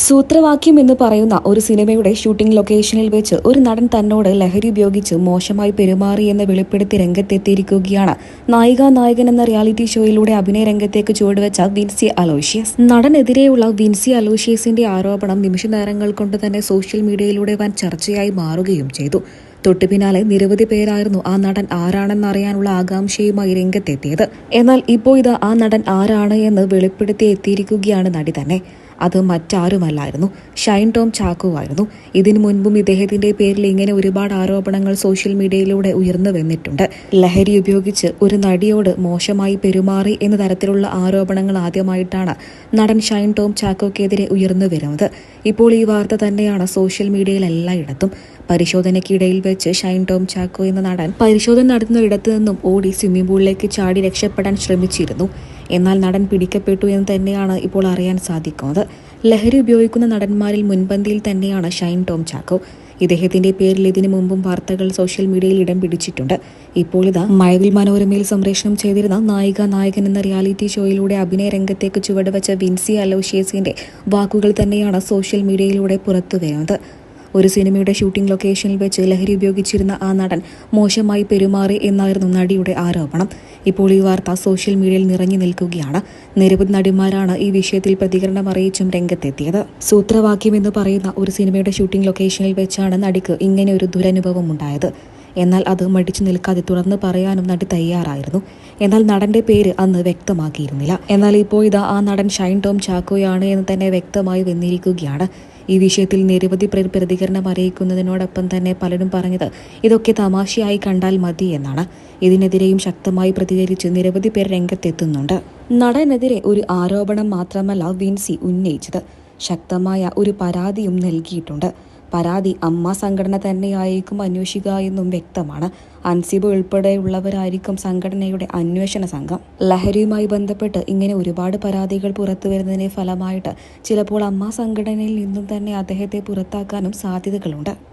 സൂത്രവാക്യം എന്ന് പറയുന്ന ഒരു സിനിമയുടെ ഷൂട്ടിംഗ് ലൊക്കേഷനിൽ വെച്ച് ഒരു നടൻ തന്നോട് ലഹരി ഉപയോഗിച്ച് മോശമായി പെരുമാറി എന്ന് വെളിപ്പെടുത്തി രംഗത്തെത്തിയിരിക്കുകയാണ്. നായിക നായകൻ എന്ന റിയാലിറ്റി ഷോയിലൂടെ അഭിനയ രംഗത്തേക്ക് ചുവടുവെച്ച വിൻസി അലോഷ്യസ്. നടനെതിരെയുള്ള വിൻസി അലോഷ്യസിന്റെ ആരോപണം നിമിഷ നേരങ്ങൾ കൊണ്ട് തന്നെ സോഷ്യൽ മീഡിയയിലൂടെ വൻ ചർച്ചയായി മാറുകയും ചെയ്തു. തൊട്ടു പിന്നാലെ നിരവധി പേരായിരുന്നു ആ നടൻ ആരാണെന്നറിയാനുള്ള ആകാംക്ഷയുമായി രംഗത്തെത്തിയത്. എന്നാൽ ഇപ്പോൾ ഇത് ആ നടൻ ആരാണ് എന്ന് വെളിപ്പെടുത്തി എത്തിയിരിക്കുകയാണ് നടി തന്നെ. അത് മറ്റാരുമല്ലായിരുന്നു. ഷൈൻ ടോം ചാക്കോ ആയിരുന്നു ഇതിനു മുൻപും ഇദ്ദേഹത്തിന്റെ പേരിൽ ഇങ്ങനെ ഒരുപാട് ആരോപണങ്ങൾ സോഷ്യൽ മീഡിയയിലൂടെ ഉയർന്നു വന്നിട്ടുണ്ട്. ലഹരി ഉപയോഗിച്ച് ഒരു നടിയോട് മോശമായി പെരുമാറി എന്ന തരത്തിലുള്ള ആരോപണങ്ങൾ ആദ്യമായിട്ടാണ് നടൻ ഷൈൻ ടോം ചാക്കോക്കെതിരെ ഉയർന്നു വരുന്നത്. ഇപ്പോൾ ഈ വാർത്ത തന്നെയാണ് സോഷ്യൽ മീഡിയയിൽ എല്ലായിടത്തും. പരിശോധനയ്ക്കിടയിൽ വെച്ച് ഷൈൻ ടോം ചാക്കോ എന്ന നടൻ പരിശോധന നടത്തുന്ന ഇടത്തു നിന്നും ഓടി സ്വിമ്മിംഗ് പൂളിലേക്ക് ചാടി രക്ഷപ്പെടാൻ ശ്രമിച്ചിരുന്നു. എന്നാൽ നടൻ പിടിക്കപ്പെട്ടു എന്ന് തന്നെയാണ് ഇപ്പോൾ അറിയാൻ സാധിക്കുന്നത് ലഹരി ഉപയോഗിക്കുന്ന നടന്മാരിൽ മുൻപന്തിയിൽ തന്നെയാണ് ഷൈൻ ടോം ചാക്കോ. ഇദ്ദേഹത്തിന്റെ പേരിൽ ഇതിനു മുമ്പും വാർത്തകൾ സോഷ്യൽ മീഡിയയിൽ ഇടം പിടിച്ചിട്ടുണ്ട്. ഇപ്പോൾ ഇതാ മഴവിൽ മനോരമയിൽ സംപ്രേഷണം ചെയ്തിരുന്ന നായിക നായകൻ എന്ന റിയാലിറ്റി ഷോയിലൂടെ അഭിനയ രംഗത്തേക്ക് ചുവടുവച്ച വിൻസി അലോഷ്യസിന്റെ വാക്കുകൾ തന്നെയാണ് സോഷ്യൽ മീഡിയയിലൂടെ പുറത്തു വരുന്നത്. ഒരു സിനിമയുടെ ഷൂട്ടിംഗ് ലൊക്കേഷനിൽ വെച്ച് ലഹരി ഉപയോഗിച്ചിരുന്ന ആ നടൻ മോശമായി പെരുമാറി എന്നായിരുന്നു നടിയുടെ ആരോപണം. ഇപ്പോൾ ഈ വാർത്ത സോഷ്യൽ മീഡിയയിൽ നിറഞ്ഞു നിൽക്കുകയാണ്. നിരവധി നടിമാരാണ് ഈ വിഷയത്തിൽ പ്രതികരണം അറിയിച്ചും രംഗത്തെത്തിയത്. സൂത്രവാക്യം എന്ന് പറയുന്ന ഒരു സിനിമയുടെ ഷൂട്ടിംഗ് ലൊക്കേഷനിൽ വെച്ചാണ് നടിക്ക് ഇങ്ങനെ ഒരു ദുരനുഭവം ഉണ്ടായത്. എന്നാൽ അത് മടിച്ചു നിൽക്കാതെ തുറന്നു പറയാനും നടി തയ്യാറായിരുന്നു. എന്നാൽ നടന്റെ പേര് അന്ന് വ്യക്തമാക്കിയിരുന്നില്ല. എന്നാൽ ഇപ്പോൾ ഇതാ ആ നടൻ ഷൈൻ ടോം ചാക്കോയാണ് എന്ന് തന്നെ വ്യക്തമായി വന്നിരിക്കുകയാണ്. ഈ വിഷയത്തിൽ നിരവധി പേർ പ്രതികരണം അറിയിക്കുന്നതിനോടൊപ്പം തന്നെ പലരും പറഞ്ഞത് ഇതൊക്കെ തമാശയായി കണ്ടാൽ മതി എന്നാണ്. ഇതിനെതിരെയും ശക്തമായി പ്രതികരിച്ച് നിരവധി പേർ രംഗത്തെത്തുന്നുണ്ട്. നടനെതിരെ ഒരു ആരോപണം മാത്രമല്ല വിൻസി ഉന്നയിച്ചത്. ശക്തമായ ഒരു പരാതിയും നൽകിയിട്ടുണ്ട്. പരാതി അമ്മ സംഘടന തന്നെയായിരിക്കും അന്വേഷിക്കുക എന്നും വ്യക്തമാണ്. അൻസിബ് ഉൾപ്പെടെയുള്ളവരായിരിക്കും സംഘടനയുടെ അന്വേഷണ സംഘം. ലഹരിയുമായി ബന്ധപ്പെട്ട് ഇങ്ങനെ ഒരുപാട് പരാതികൾ പുറത്തു വരുന്നതിന്റെ ഫലമായിട്ട് ചിലപ്പോൾ അമ്മ സംഘടനയിൽ നിന്നും തന്നെ അദ്ദേഹത്തെ പുറത്താക്കാനും സാധ്യതകളുണ്ട്.